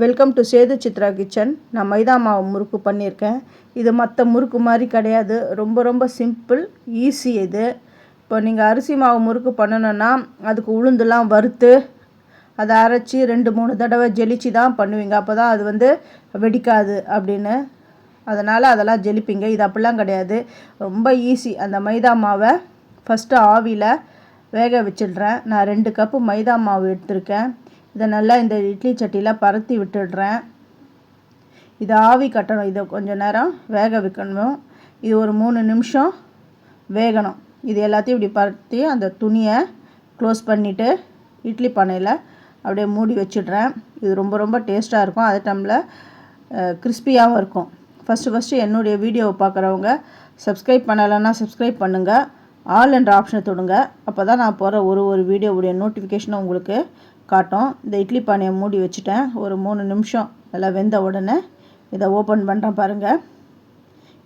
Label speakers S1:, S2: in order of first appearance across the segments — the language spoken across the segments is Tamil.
S1: Welcome to Sethu Chitra kitchen. நான் மைதா மாவு முறுக்கு பண்ணியிருக்கேன். இது மற்ற முறுக்கு மாதிரி கிடையாது. ரொம்ப ரொம்ப சிம்பிள் ஈஸி இது. இப்போ நீங்கள் அரிசி மாவு முறுக்கு பண்ணணுன்னா அதுக்கு உளுந்துலாம் வறுத்து அதை அரைச்சி ரெண்டு மூணு தடவை ஜெலிச்சு தான் பண்ணுவீங்க. அப்போ தான் அது வந்து வெடிக்காது அப்படின்னு. அதனால் அதெல்லாம் ஜெலிப்பீங்க. இது அப்படிலாம் கிடையாது. ரொம்ப ஈஸி அந்த மைதா மாவை ஃபஸ்ட்டு ஆவியில் வேக வச்சிடுறேன். நான் ரெண்டு கப்பு மைதா மாவு எடுத்திருக்கேன். இதை நல்லா இந்த இட்லி சட்டியில் பரத்தி விட்டுடுறேன். இதை ஆவி கட்டணும். இதை கொஞ்சம் நேரம் வேக வைக்கணும். இது ஒரு மூணு நிமிஷம் வேகணும். இது எல்லாத்தையும் இப்படி பரத்தி அந்த துணியை க்ளோஸ் பண்ணிவிட்டு இட்லி பானையில் அப்படியே மூடி வச்சிடுறேன். இது ரொம்ப ரொம்ப டேஸ்ட்டாக இருக்கும். அதே டைமில் கிறிஸ்பியாகவும் இருக்கும். ஃபஸ்ட்டு ஃபஸ்ட்டு என்னுடைய வீடியோவை பார்க்குறவங்க சப்ஸ்கிரைப் பண்ணலைன்னா சப்ஸ்கிரைப் பண்ணுங்கள் ஆல் என்ற ஆப்ஷனை தொடுங்க. அப்போ தான் நான் போகிற ஒரு ஒரு வீடியோவுடைய நோட்டிஃபிகேஷனும் உங்களுக்கு காட்டும். இந்த இட்லி பானையை மூடி வச்சுட்டேன். ஒரு மூணு நிமிஷம். நல்லா வெந்த உடனே இதை ஓப்பன் பண்ணுறேன் பாருங்கள்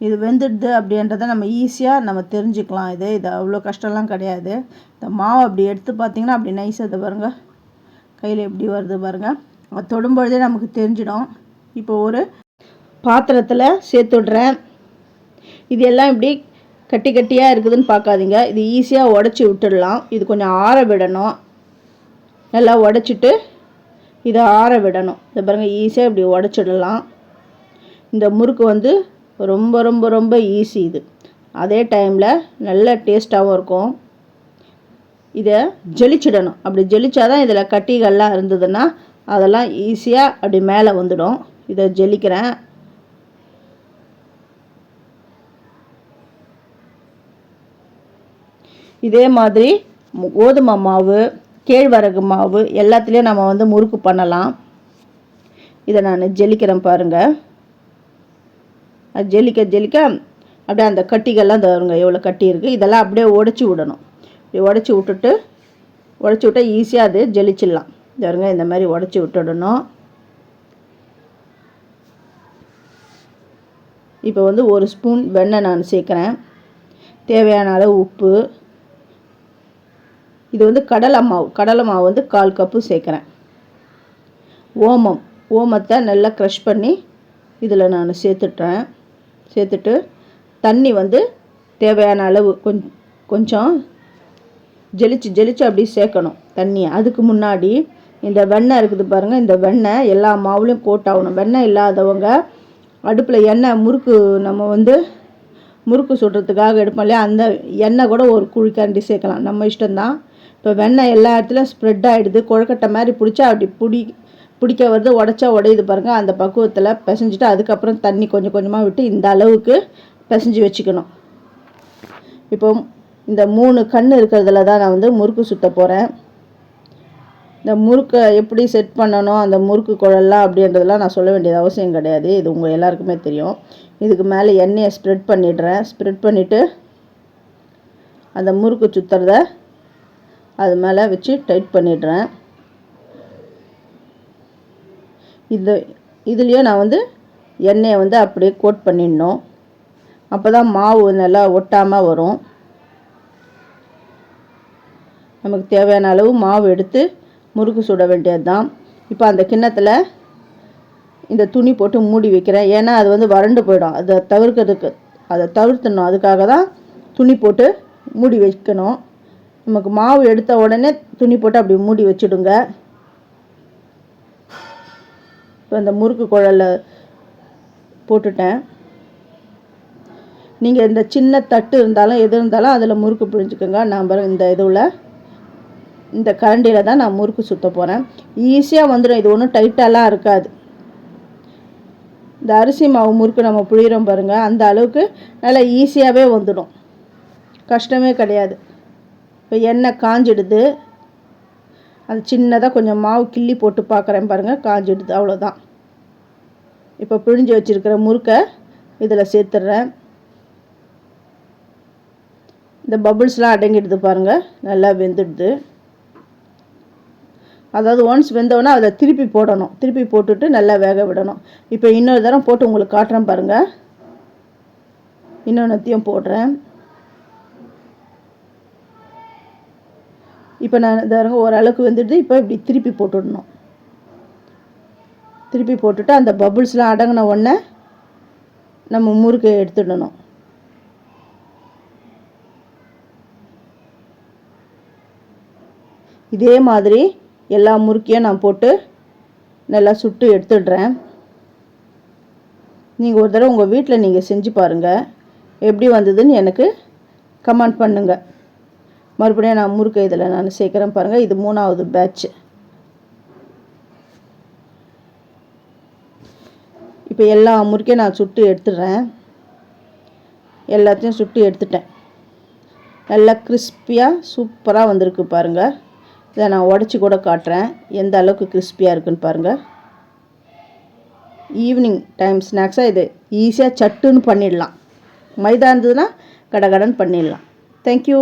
S1: இது வெந்துடுது அப்படின்றத நம்ம ஈஸியாக நம்ம தெரிஞ்சுக்கலாம். இது இது அவ்வளோ கஷ்டம்லாம் கிடையாது. இந்த மாவு அப்படி எடுத்து பார்த்திங்கன்னா அப்படி நைஸாக இதை பாருங்கள் கையில் எப்படி வருது பாருங்கள் அது தொடும்பொழுதே நமக்கு தெரிஞ்சிடும். இப்போ ஒரு பாத்திரத்தில் சேர்த்து விட்றேன். இது எல்லாம் இப்படி கட்டி கட்டியாக இருக்குதுன்னு பார்க்காதீங்க. இது ஈஸியாக உடச்சி விட்டுடலாம். இது கொஞ்சம் ஆற விடணும். நல்லா உடச்சிட்டு இதை ஆற விடணும். இதை பாருங்கள் ஈஸியாக இப்படி உடச்சிடலாம். இந்த முறுக்கு வந்து ரொம்ப ரொம்ப ரொம்ப ஈஸி இது. அதே டைமில் நல்ல டேஸ்ட்டாகவும் இருக்கும். இதை ஜெலிச்சிடணும். அப்படி ஜெலிச்சாதான் இதில் கட்டிகள்லாம் இருந்ததுன்னா அதெல்லாம் ஈஸியாக அப்படி மேலே வந்துடும். இதை ஜெலிக்கிறேன். இதே மாதிரி கோதுமை மாவு கேழ்வரகு மாவு எல்லாத்துலேயும் நம்ம வந்து முறுக்கு பண்ணலாம். இதை நான் ஜெலிக்கிறேன் பாருங்கள் அது ஜெலிக்க ஜெலிக்க அப்படியே அந்த கட்டிகள்லாம் தருங்க எவ்வளோ கட்டி இருக்குது இதெல்லாம் அப்படியே உடச்சி விடணும். இப்படி உடச்சி விட்டுட்டு உடச்சி விட்டால் ஈஸியாக அது ஜெலிச்சிடலாம். தருங்க இந்த மாதிரி உடச்சி விட்டுடணும். இப்போ வந்து ஒரு ஸ்பூன் வெண்ணெய் நான் சேர்க்குறேன். தேவையான அளவு உப்பு இது வந்து கடலை மாவு கடலை மாவு வந்து கால் கப்பு சேர்க்குறேன். ஓமம் ஓமத்தை நல்லா க்ரஷ் பண்ணி இதில் நான் சேர்த்துட்றேன். சேர்த்துட்டு தண்ணி வந்து தேவையான அளவு கொஞ் கொஞ்சம் ஜெலிச்சு ஜெலிச்சு அப்படி சேர்க்கணும் தண்ணியை. அதுக்கு முன்னாடி இந்த வெண்ணெய் இருக்குது பாருங்கள் இந்த வெண்ணெய் எல்லா மாவுலேயும் கோட் ஆகணும் வெண்ணெய் இல்லாதவங்க அடுப்பில் எண்ணெய் முறுக்கு நம்ம வந்து முறுக்கு சுடுறதுக்காக எடுப்போம் இல்லையா? அந்த எண்ணெய் கூட ஒரு குழிக்காண்டி சேர்க்கலாம். நம்ம இஷ்டம்தான். இப்போ வெண்ணெய் எல்லா இடத்துலையும் ஸ்ப்ரெட் ஆகிடுது கொழுக்கட்டை மாதிரி பிடிச்சா அப்படி பிடி பிடிக்க வருது உடச்சா உடையுது பாருங்கள் அந்த பக்குவத்தில் பிசைஞ்சிட்டு அதுக்கப்புறம் தண்ணி கொஞ்சம் கொஞ்சமாக விட்டு இந்த அளவுக்கு பிசைஞ்சு வச்சுக்கணும். இப்போ இந்த மூணு கண் இருக்கிறதுல தான் நான் வந்து முறுக்கு சுற்ற போகிறேன் இந்த முறுக்கை எப்படி செட் பண்ணணும் அந்த முறுக்கு குழல்லாம் அப்படின்றதெல்லாம் நான் சொல்ல வேண்டியது அவசியம் கிடையாது. இது உங்கள் எல்லாருக்குமே தெரியும். இதுக்கு மேலே எண்ணெயை ஸ்ப்ரெட் பண்ணிடுறேன். ஸ்ப்ரெட் பண்ணிவிட்டு அந்த முறுக்கு சுற்றுறத அது மேலே வச்சு டைட் பண்ணிடுறேன். இது இதுலேயே நான் வந்து எண்ணெயை வந்து அப்படியே கோட் பண்ணிடணும். அப்போ தான் மாவு நல்லா ஒட்டாமல் வரும். நமக்கு தேவையான அளவு மாவு எடுத்து முறுக்கு சுட வேண்டியது தான் இப்போ அந்த கிண்ணத்தில் இந்த துணி போட்டு மூடி வைக்கிறேன். ஏன்னா அது வந்து வறண்டு போயிடும். அதை தவிர்க்கிறதுக்கு அதை தவிர்த்தணும் அதுக்காக தான் துணி போட்டு மூடி வைக்கணும். நமக்கு மாவு எடுத்த உடனே துணி போட்டு அப்படி மூடி வச்சுடுங்க. இப்போ அந்த முறுக்கு குழலில் போட்டுட்டேன். நீங்கள் இந்த சின்ன தட்டு இருந்தாலும் எது இருந்தாலும் அதில் முறுக்கு பிழிஞ்சுக்கோங்க. நான் இந்த இதுவில் இந்த கரண்டியில் தான் நான் முறுக்கு சுற்ற போகிறேன் ஈஸியாக வந்துடும் இது ஒன்றும் டைட்டாலாம் இருக்காது. இந்த அரிசி மாவு முறுக்கு நம்ம புழிகிறோம் பாருங்கள் அந்த அளவுக்கு நல்லா ஈஸியாகவே வந்துடும். கஷ்டமே கிடையாது. இப்போ எண்ணெய் காஞ்சிடுது. அது சின்னதாக கொஞ்சம் மாவு கிள்ளி போட்டு பார்க்குறேன் பாருங்கள் காஞ்சிடுது அவ்வளோதான். இப்போ பிழிஞ்சு வச்சுருக்கிற முறுக்கை இதில் சேர்த்துட்றேன். இந்த பபுள்ஸ்லாம் அடங்கிடுது பாருங்கள் நல்லா வெந்துடுது. அதாவது ஒன்ஸ் வெந்தோடனே அதை திருப்பி போடணும். திருப்பி போட்டுட்டு நல்லா வேக விடணும். இப்போ இன்னொரு தரம் போட்டு உங்களுக்கு காட்டுறேன் பாருங்கள் இன்னொன்றத்தையும் போடுறேன். இப்போ நான் இதாருங்க ஓரளவுக்கு வந்துடுது. இப்போ இப்படி திருப்பி போட்டுடணும். திருப்பி போட்டுட்டு அந்த பபுள்ஸ்லாம் அடங்கின உடனே நம்ம முறுக்கை எடுத்துடணும். இதே மாதிரி எல்லா முறுக்கையும் நான் போட்டு நல்லா சுட்டு எடுத்துடுறேன். நீங்கள் ஒரு தடவை உங்கள் வீட்டில் நீங்கள் செஞ்சு பாருங்கள் எப்படி வந்ததுன்னு எனக்கு கமெண்ட் பண்ணுங்கள் மறுபடியும் நான் முறுக்கு இதில் நான் சேர்க்குறேன் பாருங்கள் இது மூணாவது பேட்ச் இப்போ எல்லா முறுக்கையும் நான் சுட்டு எடுத்துடுறேன். எல்லாத்தையும் சுட்டு எடுத்துட்டேன். நல்லா கிறிஸ்பியாக சூப்பராக வந்திருக்கு பாருங்கள் இதை நான் உடச்சி கூட காட்டுறேன். எந்த அளவுக்கு கிறிஸ்பியாக இருக்குன்னு பாருங்கள் ஈவினிங் டைம் ஸ்நாக்ஸாக இது ஈஸியாக சட்டுன்னு பண்ணிடலாம். மைதா இருந்ததுன்னா கடகடன்னு பண்ணிடலாம். தேங்க்யூ